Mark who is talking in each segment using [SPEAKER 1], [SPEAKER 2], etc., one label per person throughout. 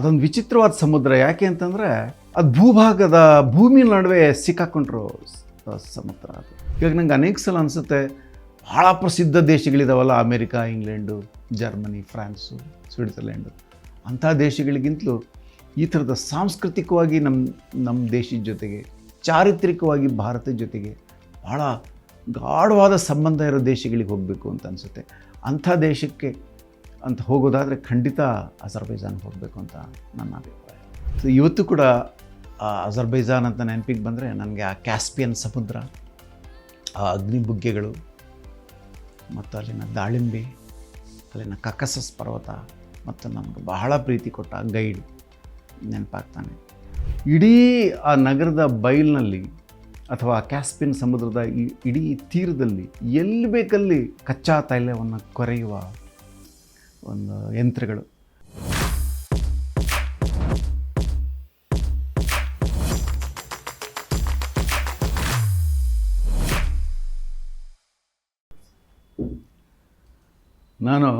[SPEAKER 1] ಅದೊಂದು ವಿಚಿತ್ರವಾದ ಸಮುದ್ರ. ಯಾಕೆ ಅಂತಂದರೆ ಅದು ಭೂಭಾಗದ ಭೂಮಿ ನಡುವೆ ಸಿಕ್ಕಾಕೊಂಡ್ರು ಸಮುದ್ರ ಅದು. ಇವಾಗ ನಂಗೆ ಅನೇಕ ಸಲ ಅನಿಸುತ್ತೆ ಭಾಳ ಪ್ರಸಿದ್ಧ ದೇಶಗಳಿದಾವಲ್ಲ, America, England, Germany, France Switzerland ಅಂಥ ದೇಶಗಳಿಗಿಂತಲೂ ಈ ಥರದ ಸಾಂಸ್ಕೃತಿಕವಾಗಿ ನಮ್ಮ ನಮ್ಮ ದೇಶದ ಜೊತೆಗೆ, ಚಾರಿತ್ರಿಕವಾಗಿ ಭಾರತದ ಜೊತೆಗೆ ಭಾಳ ಗಾಢವಾದ ಸಂಬಂಧ ಇರೋ ದೇಶಗಳಿಗೆ ಹೋಗಬೇಕು ಅಂತ ಅನಿಸುತ್ತೆ. ಅಂಥ ದೇಶಕ್ಕೆ ಅಂತ ಹೋಗೋದಾದರೆ ಖಂಡಿತ ಅಜರ್ಬೈಜಾನ್ ಹೋಗಬೇಕು ಅಂತ ನನ್ನ ಅಭಿಪ್ರಾಯ. ಸೊ ಇವತ್ತು ಕೂಡ ಅಜರ್ಬೈಜಾನ್ ಅಂತ ನೆನಪಿಗೆ ಬಂದರೆ ನನಗೆ ಆ ಕ್ಯಾಸ್ಪಿಯನ್ ಸಮುದ್ರ, ಆ ಅಗ್ನಿ ಬುಗ್ಗೆಗಳು, ಮತ್ತು ಅಲ್ಲಿನ ದಾಳಿಂಬೆ, ಅಲ್ಲಿನ ಕಕಸಸ್ ಪರ್ವತ, ಮತ್ತು ನಮಗೆ ಬಹಳ ಪ್ರೀತಿ ಕೊಟ್ಟ ಗೈಡ್ ನೆನಪಾಗ್ತಾನೆ. ಇಡೀ ಆ ನಗರದ ಬಯಲಿನಲ್ಲಿ ಅಥವಾ ಕ್ಯಾಸ್ಪಿಯನ್ ಸಮುದ್ರದ ಈ, ಇಡೀ ತೀರದಲ್ಲಿ ಎಲ್ಲಿ ಬೇಕಲ್ಲಿ ಕಚ್ಚಾ ತೈಲವನ್ನು ಕೊರೆಯುವ ಒಂದು ಯಂತ್ರಗಳು. ನಾನು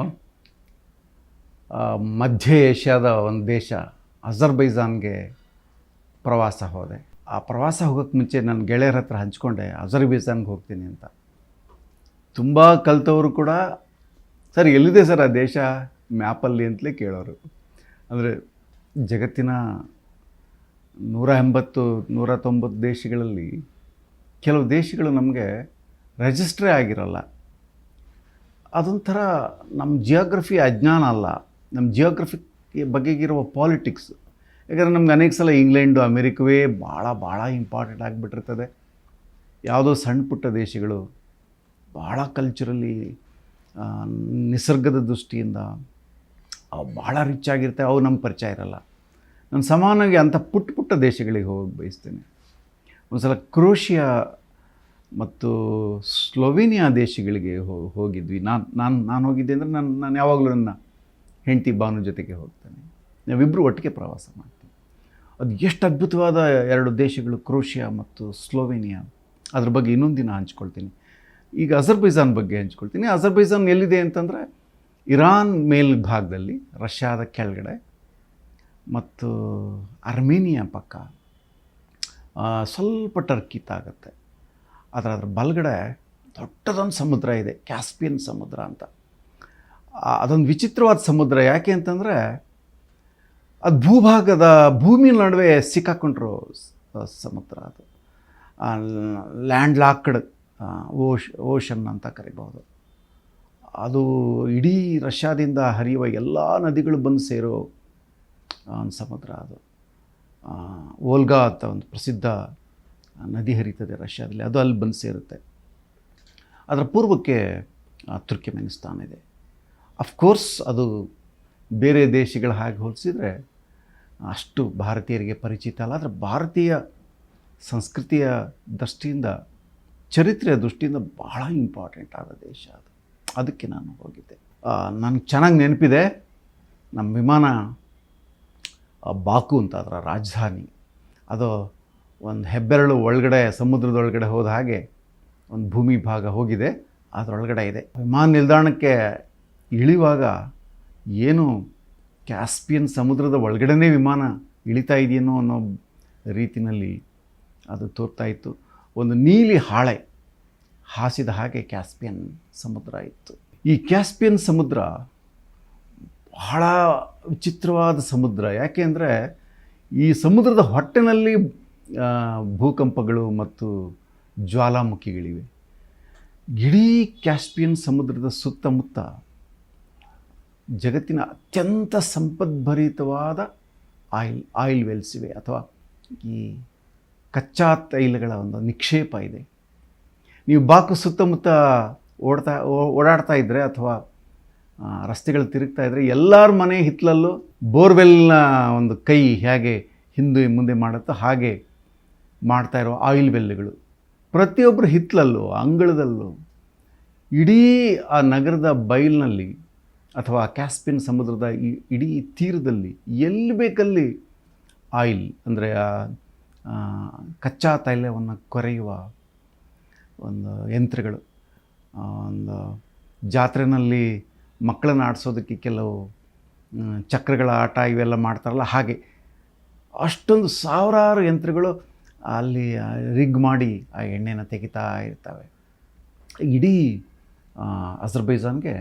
[SPEAKER 1] ಮಧ್ಯ ಏಷ್ಯಾದ ಒಂದು ದೇಶ ಅಜರ್ಬೈಜಾನ್ಗೆ ಪ್ರವಾಸ ಹೋದೆ. ಆ ಪ್ರವಾಸ ಹೋಗೋಕ್ಕೆ ಮುಂಚೆ ನನ್ನ ಗೆಳೆಯರ ಹತ್ರ ಹಂಚ್ಕೊಂಡೆ, ಅಜರ್ಬೈಜಾನ್ಗೆ ಹೋಗ್ತೀನಿ ಅಂತ. ತುಂಬ ಕಲಿತವರು ಕೂಡ ಸರ್, ಎಲ್ಲಿದೆ ಸರ್ ಆ ದೇಶ? ಮ್ಯಾಪಲ್ಲಿ ಅಂತಲೇ ಕೇಳೋರು. ಅಂದರೆ ಜಗತ್ತಿನ ನೂರ ಎಂಬತ್ತು, ನೂರ ತೊಂಬತ್ತು ದೇಶಗಳಲ್ಲಿ ಕೆಲವು ದೇಶಗಳು ನಮಗೆ ರೆಜಿಸ್ಟ್ರೇ ಆಗಿರಲ್ಲ. ಅದೊಂಥರ ನಮ್ಮ ಜಿಯೋಗ್ರಫಿ ಅಜ್ಞಾನ ಅಲ್ಲ. ನಮ್ಮ ಜಿಯೋಗ್ರಫಿ ಬಗೆಗಿರುವ ಪಾಲಿಟಿಕ್ಸ್ ಯಾಕಂದರೆ ನಮ್ಗೆ ಅನೇಕ ಸಲ ಇಂಗ್ಲೆಂಡು ಅಮೇರಿಕವೇ ಭಾಳ ಭಾಳ ಇಂಪಾರ್ಟೆಂಟ್ ಆಗಿಬಿಟ್ಟಿರ್ತದೆ. ಯಾವುದೋ ಸಣ್ಣ ಪುಟ್ಟ ದೇಶಗಳು ಭಾಳ ಕಲ್ಚರಲಿ ನಿಸರ್ಗದ ದೃಷ್ಟಿಯಿಂದ ಅವು ಭಾಳ ರಿಚ್ ಆಗಿರ್ತವೆ ಅವು ನಮ್ಮ ಪರಿಚಯ ಇರಲ್ಲ. ನಾನು ಸಮಾನವಾಗಿ ಅಂಥ ಪುಟ್ಟ ಪುಟ್ಟ ದೇಶಗಳಿಗೆ ಹೋಗಿ ಬಯಸ್ತೇನೆ. ಒಂದು ಸಲ ಕ್ರೋಷಿಯಾ ಮತ್ತು ಸ್ಲೋವೇನಿಯಾ ದೇಶಗಳಿಗೆ ಹೋಗಿದ್ವಿ. ನಾನು ನಾನು ನಾನು ಹೋಗಿದ್ದೆ ಅಂದರೆ ನಾನು ನಾನು ಯಾವಾಗಲೂ ನನ್ನ ಹೆಂಡತಿ ಬಾನು ಜೊತೆಗೆ ಹೋಗ್ತೇನೆ. ನಾವಿಬ್ಬರು ಒಟ್ಟಿಗೆ ಪ್ರವಾಸ ಮಾಡ್ತೀವಿ. ಅದು ಎಷ್ಟು ಅದ್ಭುತವಾದ ಎರಡು ದೇಶಗಳು, ಕ್ರೋಷಿಯಾ ಮತ್ತು ಸ್ಲೋವೇನಿಯಾ. ಅದ್ರ ಬಗ್ಗೆ ಇನ್ನೊಂದು ದಿನ ಹಂಚ್ಕೊಳ್ತೀನಿ. ಈಗ ಅಜರ್ಬೈಜಾನ್ ಬಗ್ಗೆ ಹಂಚ್ಕೊಳ್ತೀನಿ. ಅಜರ್ಬೈಜಾನ್ ಎಲ್ಲಿದೆ ಅಂತಂದರೆ ಇರಾನ್ ಮೇಲ್ಭಾಗದಲ್ಲಿ, ರಷ್ಯಾದ ಕೆಳಗಡೆ ಮತ್ತು ಅರ್ಮೇನಿಯಾ ಪಕ್ಕ ಸ್ವಲ್ಪ ಟರ್ಕಿ ತಾಗುತ್ತೆ. ಅದರ ಅದರ ಬಲಗಡೆ ದೊಡ್ಡದೊಂದು ಸಮುದ್ರ ಇದೆ, ಕ್ಯಾಸ್ಪಿಯನ್ ಸಮುದ್ರ ಅಂತ. ಅದೊಂದು ವಿಚಿತ್ರವಾದ ಸಮುದ್ರ ಯಾಕೆ ಅಂತಂದರೆ ಅದು ಭೂಭಾಗದ ಭೂಮಿ ನಡುವೆ ಸಿಕ್ಕಾಕೊಂಡ್ರು ಸಮುದ್ರ ಅದು. ಲ್ಯಾಂಡ್ ಲಾಕ್ಡ್ ಓಶ್ ಓಷನ್ ಅಂತ ಕರಿಬಹುದು. ಅದು ಇಡೀ ರಷ್ಯಾದಿಂದ ಹರಿಯುವ ಎಲ್ಲ ನದಿಗಳು ಬಂದು ಸೇರೋ ಒಂದು ಸಮುದ್ರ ಅದು. ಓಲ್ಗಾ ಅಂತ ಒಂದು ಪ್ರಸಿದ್ಧ ನದಿ ಹರಿತದೆ ರಷ್ಯಾದಲ್ಲಿ. ಅದು ಅಲ್ಲಿ ಬಂದು ಸೇರುತ್ತೆ. ಅದರ ಪೂರ್ವಕ್ಕೆ ತುರ್ಕಿಮೆನಿಸ್ತಾನ್ ಇದೆ. ಅಫ್ಕೋರ್ಸ್ ಅದು ಬೇರೆ ದೇಶಗಳ ಹಾಗೆ ಹೋಲಿಸಿದರೆ ಅಷ್ಟು ಭಾರತೀಯರಿಗೆ ಪರಿಚಿತ ಅಲ್ಲ. ಆದರೆ ಭಾರತೀಯ ಸಂಸ್ಕೃತಿಯ ದೃಷ್ಟಿಯಿಂದ ಚರಿತ್ರೆಯ ದೃಷ್ಟಿಯಿಂದ ಬಹಳ ಇಂಪಾರ್ಟೆಂಟ್ ಆದ ದೇಶ ಅದು. ಅದಕ್ಕೆ ನಾನು ಹೋಗಿದ್ದೆ. ನನಗೆ ಚೆನ್ನಾಗಿ ನೆನಪಿದೆ ನಮ್ಮ ವಿಮಾನ ಬಾಕು ಅಂತ ಅದರ ರಾಜಧಾನಿ. ಅದು ಒಂದು ಹೆಬ್ಬೆರಳು ಒಳಗಡೆ, ಸಮುದ್ರದೊಳಗಡೆ ಹೋದ ಹಾಗೆ ಒಂದು ಭೂಮಿ ಭಾಗ ಹೋಗಿದೆ, ಅದರೊಳಗಡೆ ಇದೆ. ವಿಮಾನ ನಿಲ್ದಾಣಕ್ಕೆ ಇಳಿಯುವಾಗ ಏನು ಕ್ಯಾಸ್ಪಿಯನ್ ಸಮುದ್ರದ ಒಳಗಡೆನೇ ವಿಮಾನ ಇಳಿತಾ ಇದೆಯೇನೋ ಅನ್ನೋ ರೀತಿಯಲ್ಲಿ ಅದು ತೋರ್ತಾ ಇತ್ತು. ಒಂದು ನೀಲಿ ಹಾಳೆ ಹಾಸಿದ ಹಾಗೆ ಕ್ಯಾಸ್ಪಿಯನ್ ಸಮುದ್ರ ಇತ್ತು. ಈ ಕ್ಯಾಸ್ಪಿಯನ್ ಸಮುದ್ರ ಬಹಳ ವಿಚಿತ್ರವಾದ ಸಮುದ್ರ. ಯಾಕೆ ಅಂದರೆ ಈ ಸಮುದ್ರದ ಹೊಟ್ಟೆನಲ್ಲಿ ಭೂಕಂಪಗಳು ಮತ್ತು ಜ್ವಾಲಾಮುಖಿಗಳಿವೆ. ಇಡೀ ಕ್ಯಾಸ್ಪಿಯನ್ ಸಮುದ್ರದ ಸುತ್ತಮುತ್ತ ಜಗತ್ತಿನ ಅತ್ಯಂತ ಸಂಪದ್ಭರಿತವಾದ ಆಯಿಲ್ ಆಯಿಲ್ ವೆಲ್ಸ್ ಇವೆ. ಅಥವಾ ಈ ಕಚ್ಚಾ ತೈಲಗಳ ಒಂದು ನಿಕ್ಷೇಪ ಇದೆ. ನೀವು ಬಾಕು ಸುತ್ತಮುತ್ತ ಓಡ್ತಾ ಓಡಾಡ್ತಾ ಇದ್ದರೆ ಅಥವಾ ರಸ್ತೆಗಳು ತಿರುಗ್ತಾ ಇದ್ದರೆ ಎಲ್ಲರ ಮನೆ ಹಿತ್ತಲಲ್ಲೂ ಬೋರ್ವೆಲ್ನ ಒಂದು ಕೈ ಹೇಗೆ ಹಿಂದೆ ಮುಂದೆ ಮಾಡುತ್ತೋ ಹಾಗೆ ಮಾಡ್ತಾ ಇರೋ ಆಯಿಲ್ ವೆಲ್ಗಳು ಪ್ರತಿಯೊಬ್ಬರ ಹಿತ್ತಲಲ್ಲೂ ಅಂಗಳದಲ್ಲೂ, ಇಡೀ ಆ ನಗರದ ಬಯಲಿನಲ್ಲಿ ಅಥವಾ ಕ್ಯಾಸ್ಪಿನ್ ಸಮುದ್ರದ ಈ, ಇಡೀ ತೀರದಲ್ಲಿ ಎಲ್ಲಿ ಬೇಕಲ್ಲಿ ಆಯಿಲ್, ಅಂದರೆ ಕಚ್ಚಾ ತೈಲವನ್ನು ಕೊರೆಯುವ ಒಂದು ಯಂತ್ರಗಳು ಒಂದು ಜಾತ್ರೆನಲ್ಲಿ ಮಕ್ಕಳನ್ನು ಆಡಿಸೋದಕ್ಕೆ ಕೆಲವು ಚಕ್ರಗಳ ಆಟ ಇವೆಲ್ಲ ಮಾಡ್ತಾರಲ್ಲ ಹಾಗೆ. ಅಷ್ಟೊಂದು ಸಾವಿರಾರು ಯಂತ್ರಗಳು ಅಲ್ಲಿ ರಿಗ್ ಮಾಡಿ ಆ ಎಣ್ಣೆನ ತೆಗಿತಾ ಇರ್ತವೆ. ಇಡೀ ಅಜರ್ಬೈಜಾನ್ಗೆ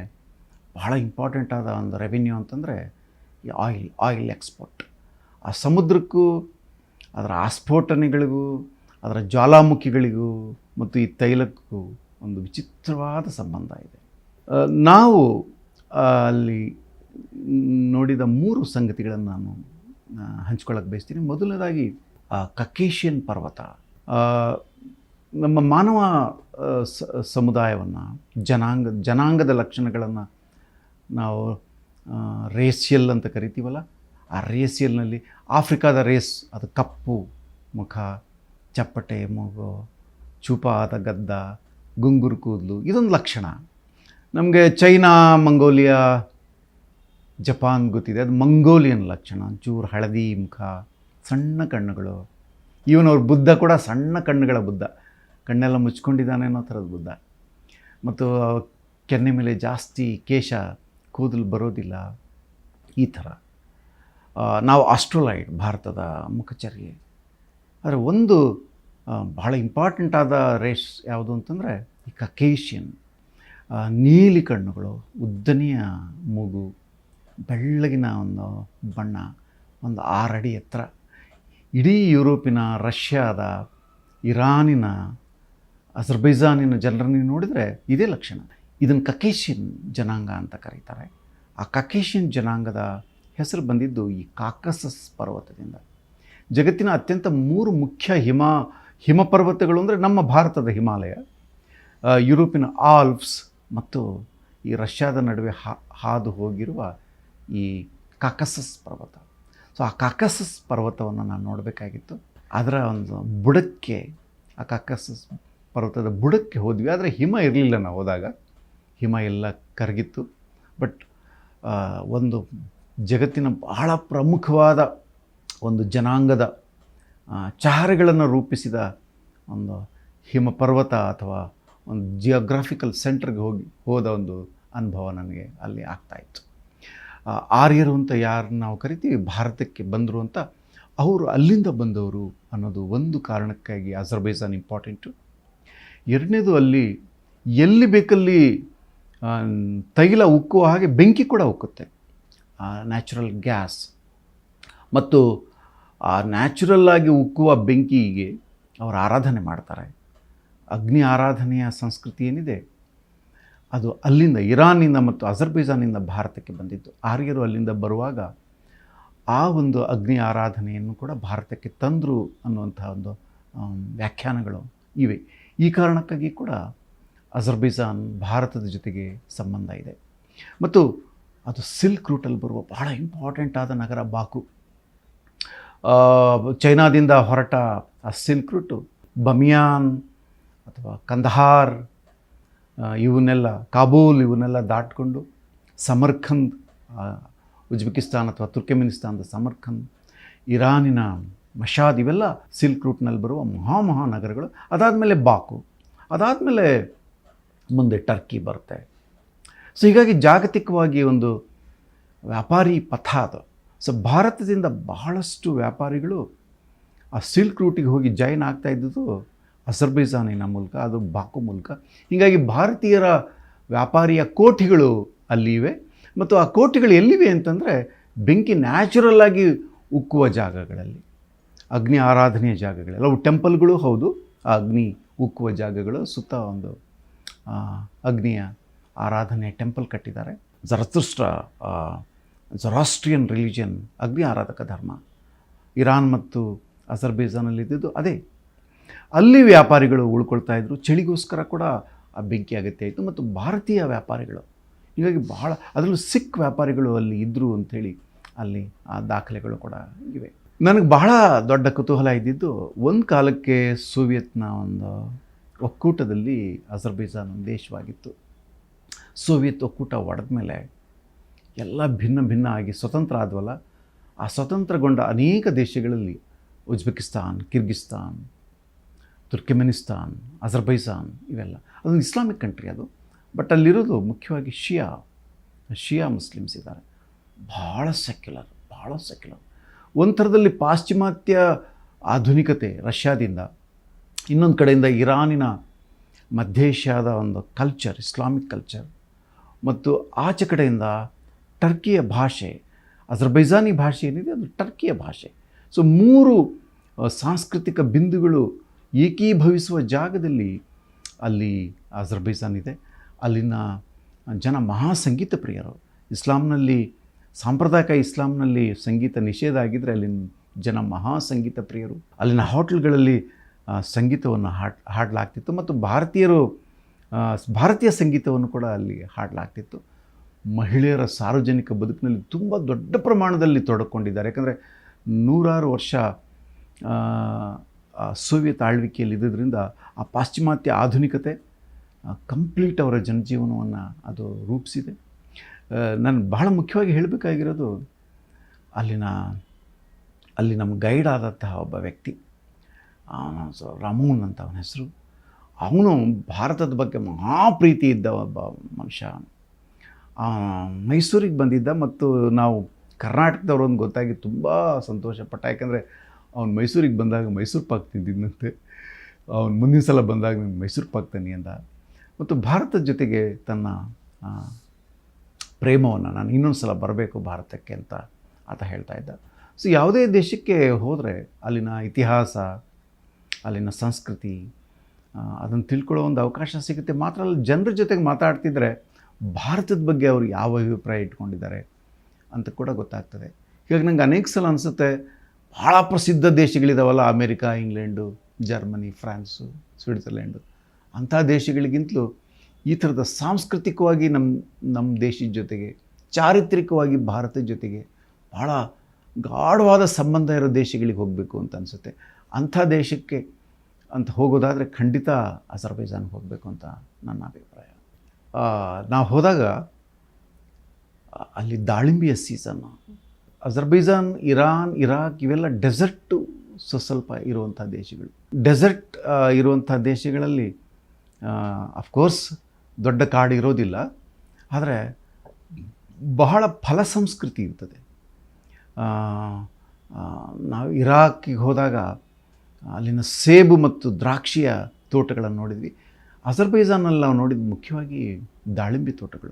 [SPEAKER 1] ಬಹಳ ಇಂಪಾರ್ಟೆಂಟ್ ಆದ ಒಂದು ರೆವಿನ್ಯೂ ಅಂತಂದರೆ ಈ ಆಯಿಲ್ ಆಯಿಲ್ ಎಕ್ಸ್ಪೋರ್ಟ್. ಆ ಸಮುದ್ರಕ್ಕೂ ಅದರ ಆಸ್ಫೋಟನೆಗಳಿಗೂ, ಅದರ ಜ್ವಾಲಾಮುಖಿಗಳಿಗೂ ಮತ್ತು ಈ ತೈಲಕ್ಕೂ ಒಂದು ವಿಚಿತ್ರವಾದ ಸಂಬಂಧ ಇದೆ. ನಾವು ಅಲ್ಲಿ ನೋಡಿದ ಮೂರು ಸಂಗತಿಗಳನ್ನು ನಾನು ಹಂಚ್ಕೊಳ್ಳೋಕೆ ಬಯಸ್ತೀನಿ. ಮೊದಲನೇದಾಗಿ ಕಕೇಶಿಯನ್ ಪರ್ವತ. ನಮ್ಮ ಮಾನವ ಸಮುದಾಯವನ್ನು, ಜನಾಂಗ, ಜನಾಂಗದ ಲಕ್ಷಣಗಳನ್ನು ನಾವು ರೇಸಿಯಲ್ ಅಂತ ಕರಿತೀವಲ್ಲ ಆ ರೇಸಿಯಲ್ನಲ್ಲಿ ಆಫ್ರಿಕಾದ ರೇಸ್ ಅದು ಕಪ್ಪು ಮುಖ, ಚಪ್ಪಟೆ, ಮೂಗು, ಚೂಪಾದ ಗದ್ದ, ಗುಂಗುರು ಕೂದಲು, ಇದೊಂದು ಲಕ್ಷಣ. ನಮಗೆ ಚೈನಾ, ಮಂಗೋಲಿಯಾ, ಜಪಾನ್ ಗೊತ್ತಿದೆ. ಅದು ಮಂಗೋಲಿಯನ್ ಲಕ್ಷಣ, ಒಂಚೂರು ಹಳದಿ ಮುಖ, ಸಣ್ಣ ಕಣ್ಣುಗಳು. ಈವನ್ ಅವ್ರ ಬುದ್ಧ ಕೂಡ ಸಣ್ಣ ಕಣ್ಣುಗಳ ಬುದ್ಧ. ಕಣ್ಣೆಲ್ಲ ಮುಚ್ಕೊಂಡಿದ್ದಾನೆ ಅನ್ನೋ ಥರದ ಬುದ್ಧ. ಮತ್ತು ಕೆನ್ನೆ ಮೇಲೆ ಜಾಸ್ತಿ ಕೇಶ, ಕೂದಲು ಬರೋದಿಲ್ಲ. ಈ ಥರ. ನಾವು ಆಸ್ಟ್ರೋಲೈಡ್ ಭಾರತದ ಮುಖಚರ್ಯೆ. ಆದರೆ ಒಂದು ಬಹಳ ಇಂಪಾರ್ಟೆಂಟ್ ಆದ ರೇಸ್ ಯಾವುದು ಅಂತಂದರೆ ಈ ಕಕೇಶಿಯನ್ ನೀಲಿ ಕಣ್ಣುಗಳು, ಉದ್ದನೆಯ ಮೂಗು, ಬೆಳ್ಳಗಿನ ಒಂದು ಬಣ್ಣ, ಒಂದು ಆರಡಿ ಎತ್ತರ. ಇಡೀ ಯುರೋಪಿನ, ರಷ್ಯಾದ, ಇರಾನಿನ ಅಜರ್ಬೈಜಾನಿನ ಜನರನ್ನು ನೋಡಿದರೆ ಇದೇ ಲಕ್ಷಣ. ಇದನ್ನು ಕಕೇಶಿಯನ್ ಜನಾಂಗ ಅಂತ ಕರೀತಾರೆ. ಆ ಕಕೇಶಿಯನ್ ಜನಾಂಗದ ಹೆಸರು ಬಂದಿದ್ದು ಈ ಕಾಕಸಸ್ ಪರ್ವತದಿಂದ. ಜಗತ್ತಿನ ಅತ್ಯಂತ ಮೂರು ಮುಖ್ಯ ಹಿಮ ಹಿಮ ಪರ್ವತಗಳು ಅಂದರೆ ನಮ್ಮ ಭಾರತದ ಹಿಮಾಲಯ. ಯುರೋಪಿನ ಆಲ್ಪ್ಸ್ ಮತ್ತು ಈ ರಷ್ಯಾದ ನಡುವೆ ಹಾದು ಹೋಗಿರುವ ಈ ಕಾಕಸಸ್ ಪರ್ವತ. ಸೊ, ಆ ಕಾಕಸಸ್ ಪರ್ವತವನ್ನು ನಾನು ನೋಡಬೇಕಾಗಿತ್ತು. ಅದರ ಒಂದು ಬುಡಕ್ಕೆ, ಆ ಕಾಕಸಸ್ ಪರ್ವತದ ಬುಡಕ್ಕೆ ಹೋದ್ವಿ. ಆದರೆ ಹಿಮ ಇರಲಿಲ್ಲ ನಾವು ಹೋದಾಗ. ಹಿಮ ಎಲ್ಲ ಕರಗಿತ್ತು. ಬಟ್ ಒಂದು ಜಗತ್ತಿನ ಬಹಳ ಪ್ರಮುಖವಾದ ಒಂದು ಜನಾಂಗದ ಚಹರೆಗಳನ್ನು ರೂಪಿಸಿದ ಒಂದು ಹಿಮಪರ್ವತ ಅಥವಾ ಒಂದು ಜಿಯೋಗ್ರಾಫಿಕಲ್ ಸೆಂಟ್ರಿಗೆ ಹೋಗಿ, ಹೋದ ಒಂದು ಅನುಭವ ನನಗೆ ಅಲ್ಲಿ ಆಗ್ತಾಯಿತ್ತು ಆರ್ಯರು ಅಂತ ಯಾರು ನಾವು ಕರಿತೀವಿ? ಭಾರತಕ್ಕೆ ಬಂದರು ಅಂತ ಅವರು ಅಲ್ಲಿಂದ ಬಂದವರು ಅನ್ನೋದು ಒಂದು ಕಾರಣಕ್ಕಾಗಿ ಅಜರ್ಬೈಜಾನ್ ಇಂಪಾರ್ಟೆಂಟು ಎರಡನೇದು ಅಲ್ಲಿ ಎಲ್ಲಿ ಬೇಕಲ್ಲಿ ತೈಲ ಉಕ್ಕುವ ಹಾಗೆ ಬೆಂಕಿ ಕೂಡ ಉಕ್ಕುತ್ತೆ. ನ್ಯಾಚುರಲ್ ಗ್ಯಾಸ್ ಮತ್ತು ಆ ನ್ಯಾಚುರಲ್ಲಾಗಿ ಉಕ್ಕುವ ಬೆಂಕಿಗೆ ಅವರು ಆರಾಧನೆ ಮಾಡ್ತಾರೆ. ಅಗ್ನಿ ಆರಾಧನೆಯ ಸಂಸ್ಕೃತಿ ಏನಿದೆ? ಅದು ಅಲ್ಲಿಂದ ಇರಾನಿಂದ ಮತ್ತು ಅಜರ್ಬೈಜಾನಿಂದ ಭಾರತಕ್ಕೆ ಬಂದಿತ್ತು ಆರ್ಯರು ಅಲ್ಲಿಂದ ಬರುವಾಗ ಆ ಒಂದು ಅಗ್ನಿ ಆರಾಧನೆಯನ್ನು ಕೂಡ ಭಾರತಕ್ಕೆ ತಂದರು ಅನ್ನುವಂಥ ಒಂದು ವ್ಯಾಖ್ಯಾನಗಳು ಇವೆ. ಈ ಕಾರಣಕ್ಕಾಗಿ ಕೂಡ ಅಜರ್ಬೈಜಾನ್ ಭಾರತದ ಜೊತೆಗೆ ಸಂಬಂಧ ಇದೆ. ಮತ್ತು ಅದು ಸಿಲ್ಕ್ ರೂಟಲ್ಲಿ ಬರುವ ಬಹಳ ಇಂಪಾರ್ಟೆಂಟ್ ಆದ ನಗರ ಬಾಕು. ಚೈನಾದಿಂದ ಹೊರಟ ಆ ಸಿಲ್ಕ್ ರೂಟು, ಬಮಿಯಾನ್ ಅಥವಾ ಕಂದಹಾರ್ ಇವನ್ನೆಲ್ಲ ಕಾಬೂಲ್ ಇವನ್ನೆಲ್ಲ ದಾಟ್ಕೊಂಡು ಸಮರ್ಖಂದ್ ಉಜ್ಬೆಕಿಸ್ತಾನ್ ಅಥವಾ ತುರ್ಕೆಮಿನಿಸ್ತಾನದ ಸಮರ್ಖಂದ್, ಇರಾನಿನ ಮಷಾದ್ ಇವೆಲ್ಲ ಸಿಲ್ಕ್ ರೂಟ್ನಲ್ಲಿ ಬರುವ ಮಹಾ ಮಹಾನಗರಗಳು ಅದಾದಮೇಲೆ ಬಾಕು. ಅದಾದಮೇಲೆ ಮುಂದೆ ಟರ್ಕಿ ಬರುತ್ತೆ. ಸೊ ಹೀಗಾಗಿ ಜಾಗತಿಕವಾಗಿ ಒಂದು ವ್ಯಾಪಾರಿ ಪಥ ಅದು. ಸೊ ಭಾರತದಿಂದ ಬಹಳಷ್ಟು ವ್ಯಾಪಾರಿಗಳು ಆ ಸಿಲ್ಕ್ ರೂಟಿಗೆ ಹೋಗಿ ಜಾಯಿನ್ ಆಗ್ತಾ ಇದ್ದದ್ದು ಅಸರ್ಬೈಜಾನಿನ ಮೂಲಕ, ಅದು ಬಾಕು ಮೂಲಕ. ಹೀಗಾಗಿ ಭಾರತೀಯರ ವ್ಯಾಪಾರಿಯ ಕೋಟಿಗಳು ಅಲ್ಲಿ ಇವೆ. ಮತ್ತು ಆ ಕೋಟಿಗಳು ಎಲ್ಲಿವೆ ಅಂತಂದರೆ ಬೆಂಕಿ ನ್ಯಾಚುರಲ್ ಆಗಿ ಉಕ್ಕುವ ಜಾಗಗಳಲ್ಲಿ. ಅಗ್ನಿ ಆರಾಧನೆಯ ಜಾಗಗಳಲ್ಲಿ. ಅವು ಟೆಂಪಲ್ಗಳು ಹೌದು, ಆ ಅಗ್ನಿ ಉಕ್ಕುವ ಜಾಗಗಳು ಸುತ್ತ ಒಂದು ಅಗ್ನಿಯ ಆರಾಧನೆಯ ಟೆಂಪಲ್ ಕಟ್ಟಿದ್ದಾರೆ. ಜರತುಷ್ಟ್ರ ಜೊರಾಸ್ಟ್ರಿಯನ್ ರಿಲಿಜನ್ ಅಗ್ನಿ ಆರಾಧಕ ಧರ್ಮ. ಇರಾನ್ ಮತ್ತು ಅಜರ್ಬೈಜಾನಲ್ಲಿ ಇದ್ದಿದ್ದು ಅದೇ. ಅಲ್ಲಿ ವ್ಯಾಪಾರಿಗಳು ಉಳ್ಕೊಳ್ತಾ ಇದ್ದರು ಚಳಿಗೋಸ್ಕರ ಕೂಡ ಆ ಬೆಂಕಿ ಅಗತ್ಯ ಆಯಿತು ಮತ್ತು ಭಾರತೀಯ ವ್ಯಾಪಾರಿಗಳು. ಹೀಗಾಗಿ ಬಹಳ, ಅದರಲ್ಲೂ ಸಿಖ್ ವ್ಯಾಪಾರಿಗಳು ಅಲ್ಲಿ ಇದ್ದರು ಅಂಥೇಳಿ ಅಲ್ಲಿ ಆ ದಾಖಲೆಗಳು ಕೂಡ ಇವೆ. ನನಗೆ ಬಹಳ ದೊಡ್ಡ ಕುತೂಹಲ ಇದ್ದಿದ್ದು ಒಂದು ಕಾಲಕ್ಕೆ ಸೋವಿಯತ್ನ ಒಂದು ಒಕ್ಕೂಟದಲ್ಲಿ ಅಜರ್ಬೈಜಾನ್ ಒಂದು ದೇಶವಾಗಿತ್ತು. ಸೋವಿಯತ್ ಒಕ್ಕೂಟ ಒಡೆದ ಮೇಲೆ ಎಲ್ಲ ಭಿನ್ನ ಭಿನ್ನ ಆಗಿ ಸ್ವತಂತ್ರ ಆದ್ವಲ್ಲ, ಆ ಸ್ವತಂತ್ರಗೊಂಡ ಅನೇಕ ದೇಶಗಳಲ್ಲಿ ಉಜ್ಬೆಕಿಸ್ತಾನ್, ಕಿರ್ಗಿಸ್ತಾನ್, ತುರ್ಕಿಮೆನಿಸ್ತಾನ್ ಅಜರ್ಬೈಜಾನ್ ಇವೆಲ್ಲ. ಅದೊಂದು ಇಸ್ಲಾಮಿಕ್ ಕಂಟ್ರಿ ಅದು. ಬಟ್ ಅಲ್ಲಿರೋದು ಮುಖ್ಯವಾಗಿ ಶಿಯಾ. ಶಿಯಾ ಮುಸ್ಲಿಮ್ಸ್ ಇದ್ದಾರೆ. ಭಾಳ ಸೆಕ್ಯುಲರ್ ಭಾಳ ಸೆಕ್ಯುಲರ್. ಒಂಥರದಲ್ಲಿ ಥರದಲ್ಲಿ ಪಾಶ್ಚಿಮಾತ್ಯ ಆಧುನಿಕತೆ ರಷ್ಯಾದಿಂದ, ಇನ್ನೊಂದು ಕಡೆಯಿಂದ ಇರಾನಿನ ಮಧ್ಯ ಏಷ್ಯಾದ ಒಂದು ಕಲ್ಚರ್ ಇಸ್ಲಾಮಿಕ್ ಕಲ್ಚರ್ ಮತ್ತು ಆಚೆ ಕಡೆಯಿಂದ ಟರ್ಕಿಯ ಭಾಷೆ ಅಜರ್ಬೈಜಾನಿ ಭಾಷೆ ಏನಿದೆ ಅದು ಟರ್ಕಿಯ ಭಾಷೆ. ಸೊ ಮೂರು ಸಾಂಸ್ಕೃತಿಕ ಬಿಂದುಗಳು ಏಕೀಭವಿಸುವ ಜಾಗದಲ್ಲಿ ಅಲ್ಲಿ ಅಜರ್ಬೈಜಾನ್ ಇದೆ. ಅಲ್ಲಿನ ಜನ ಮಹಾ ಸಂಗೀತ ಪ್ರಿಯರು. ಇಸ್ಲಾಂನಲ್ಲಿ, ಸಾಂಪ್ರದಾಯಿಕ ಇಸ್ಲಾಂನಲ್ಲಿ ಸಂಗೀತ ನಿಷೇಧ ಆಗಿದ್ದರೆ ಅಲ್ಲಿನ ಜನ ಮಹಾ ಸಂಗೀತ ಪ್ರಿಯರು. ಅಲ್ಲಿನ ಹೋಟೆಲ್ಗಳಲ್ಲಿ ಸಂಗೀತವನ್ನು ಹಾಡ್, ಹಾಡಲಾಗ್ತಿತ್ತು ಮತ್ತು ಭಾರತೀಯರು ಭಾರತೀಯ ಸಂಗೀತವನ್ನು ಕೂಡ ಅಲ್ಲಿ ಹಾಡಲಾಗ್ತಿತ್ತು. ಮಹಿಳೆಯರ ಸಾರ್ವಜನಿಕ ಬದುಕಿನಲ್ಲಿ ತುಂಬ ದೊಡ್ಡ ಪ್ರಮಾಣದಲ್ಲಿ ತೊಡಕೊಂಡಿದ್ದಾರೆ. ಯಾಕಂದರೆ ನೂರಾರು ವರ್ಷ ಸೋವಿಯತ್ ಆಳ್ವಿಕೆಯಲ್ಲಿ ಇದ್ದಿದ್ದರಿಂದ ಆ ಪಾಶ್ಚಿಮಾತ್ಯ ಆಧುನಿಕತೆ ಕಂಪ್ಲೀಟ್ ಅವರ ಜನಜೀವನವನ್ನು ಅದು ರೂಪಿಸಿದೆ. ನಾನು ಬಹಳ ಮುಖ್ಯವಾಗಿ ಹೇಳಬೇಕಾಗಿರೋದು ಅಲ್ಲಿನ, ಅಲ್ಲಿ ನಮ್ಮ ಗೈಡ್ ಆದಂತಹ ಒಬ್ಬ ವ್ಯಕ್ತಿ. ಅವನ ರಾಮೂನ್ ಅಂತ ಅವನ ಹೆಸರು. ಅವನು ಭಾರತದ ಬಗ್ಗೆ ಮಹಾ ಪ್ರೀತಿ ಇದ್ದ ಒಬ್ಬ ಮನುಷ್ಯ ಮೈಸೂರಿಗೆ ಬಂದಿದ್ದ ಮತ್ತು ನಾವು ಕರ್ನಾಟಕದವ್ರು ಒಂದು ಗೊತ್ತಾಗಿ ತುಂಬ ಸಂತೋಷಪಟ್ಟ. ಯಾಕಂದರೆ ಅವ್ನು ಮೈಸೂರಿಗೆ ಬಂದಾಗ ಮೈಸೂರು ಪಾಕ್ ತಿಂದಿದ್ದಂತೆ ಅವನು ಮುಂದಿನ ಸಲ ಬಂದಾಗ ನಾನು ಮೈಸೂರು ಪಾಕ್ ತಾನೆ ಅಂದ. ಮತ್ತು ಭಾರತದ ಜೊತೆಗೆ ತನ್ನ ಪ್ರೇಮವನ್ನು ನಾನು ಇನ್ನೊಂದು ಸಲ ಬರಬೇಕು ಭಾರತಕ್ಕೆ ಅಂತ ಆತ ಹೇಳ್ತಾ ಇದ್ದ. ಸೊ ಯಾವುದೇ ದೇಶಕ್ಕೆ ಹೋದರೆ ಅಲ್ಲಿನ ಇತಿಹಾಸ ಅಲ್ಲಿನ ಸಂಸ್ಕೃತಿ ಅದನ್ನು ತಿಳ್ಕೊಳ್ಳೋ ಒಂದು ಅವಕಾಶ ಸಿಗುತ್ತೆ. ಮಾತ್ರ ಅಲ್ಲ, ಜನರ ಜೊತೆಗೆ ಮಾತಾಡ್ತಿದ್ರೆ ಭಾರತದ ಬಗ್ಗೆ ಅವರು ಯಾವ ಅಭಿಪ್ರಾಯ ಇಟ್ಕೊಂಡಿದ್ದಾರೆ ಅಂತ ಕೂಡ ಗೊತ್ತಾಗ್ತದೆ. ಹೀಗಾಗಿ ನಂಗೆ ಅನೇಕ ಸಲ ಅನಿಸುತ್ತೆ ಭಾಳ ಪ್ರಸಿದ್ಧ ದೇಶಗಳಿದಾವಲ್ಲ, America, England, Germany, France, Switzerland. ಅಂಥ ದೇಶಗಳಿಗಿಂತಲೂ ಈ ಥರದ ಸಾಂಸ್ಕೃತಿಕವಾಗಿ ನಮ್ಮ ನಮ್ಮ ದೇಶದ ಜೊತೆಗೆ, ಚಾರಿತ್ರಿಕವಾಗಿ ಭಾರತದ ಜೊತೆಗೆ ಭಾಳ ಗಾಢವಾದ ಸಂಬಂಧ ಇರೋ ದೇಶಗಳಿಗೆ ಹೋಗಬೇಕು ಅಂತ ಅನಿಸುತ್ತೆ. ಅಂಥ ದೇಶಕ್ಕೆ ಅಂತ ಹೋಗೋದಾದರೆ ಖಂಡಿತ ಅಸರ್ಬೈಜಾನ್ ಹೋಗಬೇಕು ಅಂತ ನನ್ನ ಅಭಿಪ್ರಾಯ. ನಾವು ಹೋದಾಗ ಅಲ್ಲಿ ದಾಳಿಂಬೆಯ ಸೀಸನ್ನು ಅಜರ್ಬೈಜಾನ್ ಇರಾನ್, ಇರಾಕ್ ಇವೆಲ್ಲ ಡೆಸರ್ಟು ಸ್ವಸ್ವಲ್ಪ ಇರುವಂಥ ದೇಶಗಳು. ಡೆಸರ್ಟ್ ಇರುವಂಥ ದೇಶಗಳಲ್ಲಿ ಅಫ್ಕೋರ್ಸ್ ದೊಡ್ಡ ಕಾಡು ಇರೋದಿಲ್ಲ ಆದರೆ ಬಹಳ ಫಲ ಸಂಸ್ಕೃತಿ ಇರ್ತದೆ. ನಾವು ಇರಾಕಿಗೆ ಹೋದಾಗ ಅಲ್ಲಿನ ಸೇಬು ಮತ್ತು ದ್ರಾಕ್ಷಿಯ ತೋಟಗಳನ್ನು ನೋಡಿದ್ವಿ. ಅಜರ್ಬೈಜಾನಲ್ಲಿ ನಾವು ನೋಡಿದ ಮುಖ್ಯವಾಗಿ ದಾಳಿಂಬೆ ತೋಟಗಳು.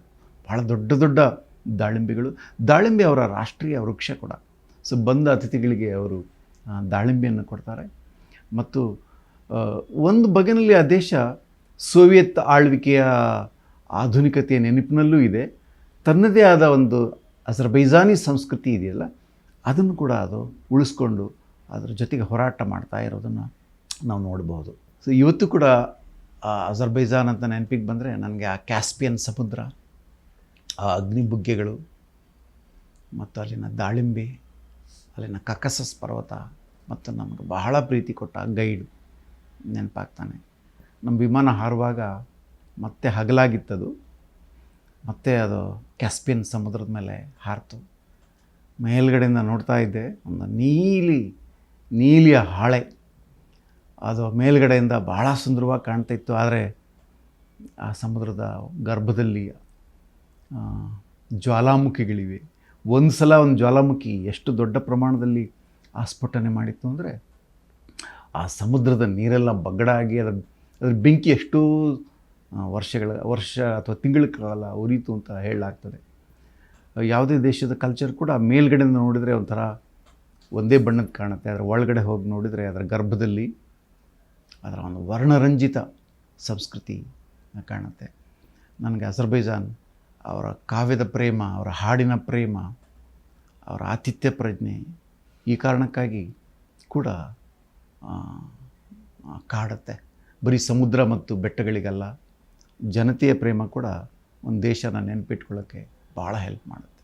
[SPEAKER 1] ಭಾಳ ದೊಡ್ಡ ದೊಡ್ಡ ದಾಳಿಂಬೆಗಳು. ದಾಳಿಂಬೆ ಅವರ ರಾಷ್ಟ್ರೀಯ ವೃಕ್ಷ ಕೂಡ. ಸೊ, ಬಂದ ಅತಿಥಿಗಳಿಗೆ ಅವರು ದಾಳಿಂಬೆಯನ್ನು ಕೊಡ್ತಾರೆ. ಮತ್ತು ಒಂದು ಬಗೆನಲ್ಲಿ ಆ ದೇಶ ಸೋವಿಯತ್ ಆಳ್ವಿಕೆಯ ಆಧುನಿಕತೆಯ ನೆನಪಿನಲ್ಲೂ ಇದೆ. ತನ್ನದೇ ಆದ ಒಂದು ಅಜರ್ಬೈಜಾನಿ ಸಂಸ್ಕೃತಿ ಇದೆಯಲ್ಲ, ಅದನ್ನು ಕೂಡ ಅದು ಉಳಿಸ್ಕೊಂಡು ಅದರ ಜೊತೆಗೆ ಹೋರಾಟ ಮಾಡ್ತಾ ಇರೋದನ್ನು ನಾವು ನೋಡ್ಬೋದು. ಸೊ ಇವತ್ತು ಕೂಡ ಅಜರ್ಬೈಜಾನ್ ಅಂತ ನೆನಪಿಗೆ ಬಂದರೆ ನನಗೆ ಆ ಕ್ಯಾಸ್ಪಿಯನ್ ಸಮುದ್ರ, ಆ ಅಗ್ನಿಬುಗ್ಗೆಗಳು, ಮತ್ತು ಅಲ್ಲಿನ ದಾಳಿಂಬೆ, ಅಲ್ಲಿನ ಕಕಸಸ್ ಪರ್ವತ, ಮತ್ತು ನಮಗೆ ಬಹಳ ಪ್ರೀತಿ ಕೊಟ್ಟ ಗೈಡ್ ನೆನಪಾಗ್ತಾನೆ. ನಮ್ಮ ವಿಮಾನ ಹಾರುವಾಗ ಮತ್ತೆ ಹಗಲಾಗಿತ್ತದು, ಮತ್ತೆ ಅದು ಕ್ಯಾಸ್ಪಿಯನ್ ಸಮುದ್ರದ ಮೇಲೆ ಹಾರಿತು. ಮೇಲ್ಗಡೆಯಿಂದ ನೋಡ್ತಾ ಇದ್ದೆ, ಒಂದು ನೀಲಿ ನೀಲಿಯ ಹಾಳೆ. ಅದು ಮೇಲ್ಗಡೆಯಿಂದ ಬಹಳ ಸುಂದರವಾಗಿ ಕಾಣ್ತಾ ಇತ್ತು. ಆದರೆ ಆ ಸಮುದ್ರದ ಗರ್ಭದಲ್ಲಿ ಜ್ವಾಲಾಮುಖಿಗಳಿವೆ. ಒಂದು ಸಲ ಒಂದು ಜ್ವಾಲಾಮುಖಿ ಎಷ್ಟು ದೊಡ್ಡ ಪ್ರಮಾಣದಲ್ಲಿ ಆಸ್ಫೋಟನೆ ಮಾಡಿತ್ತು ಅಂದರೆ ಆ ಸಮುದ್ರದ ನೀರೆಲ್ಲ ಬಗ್ಗಡಾಗಿ ಅದರ, ಅದ್ರ ಬೆಂಕಿ ಎಷ್ಟೋ ವರ್ಷಗಳ, ವರ್ಷ ಅಥವಾ ತಿಂಗಳ ಕಾಲ ಉರಿತು ಅಂತ ಹೇಳಲಾಗ್ತದೆ. ಯಾವುದೇ ದೇಶದ ಕಲ್ಚರ್ ಕೂಡ ಮೇಲ್ಗಡೆಯಿಂದ ನೋಡಿದರೆ ಒಂಥರ ಒಂದೇ ಬಣ್ಣದ ಕಾಣುತ್ತೆ. ಅದರ ಒಳಗಡೆ ಹೋಗಿ ನೋಡಿದರೆ ಅದರ ಗರ್ಭದಲ್ಲಿ ಅದರ ಒಂದು ವರ್ಣರಂಜಿತ ಸಂಸ್ಕೃತಿ ಕಾಣುತ್ತೆ. ನನಗೆ ಅಸರ್ಬೈಜಾನ್, ಅವರ ಕಾವ್ಯದ ಪ್ರೇಮ, ಅವರ ಹಾಡಿನ ಪ್ರೇಮ, ಅವರ ಆತಿಥ್ಯ ಪ್ರಜ್ಞೆ ಈ ಕಾರಣಕ್ಕಾಗಿ ಕೂಡ ಕಾಡುತ್ತೆ. ಬರೀ ಸಮುದ್ರ ಮತ್ತು ಬೆಟ್ಟಗಳಿಗಲ್ಲ, ಜನತೆಯ ಪ್ರೇಮ ಕೂಡ ಒಂದು ದೇಶನ ನೆನಪಿಟ್ಕೊಳ್ಳೋಕ್ಕೆ ಭಾಳ ಹೆಲ್ಪ್ ಮಾಡುತ್ತೆ.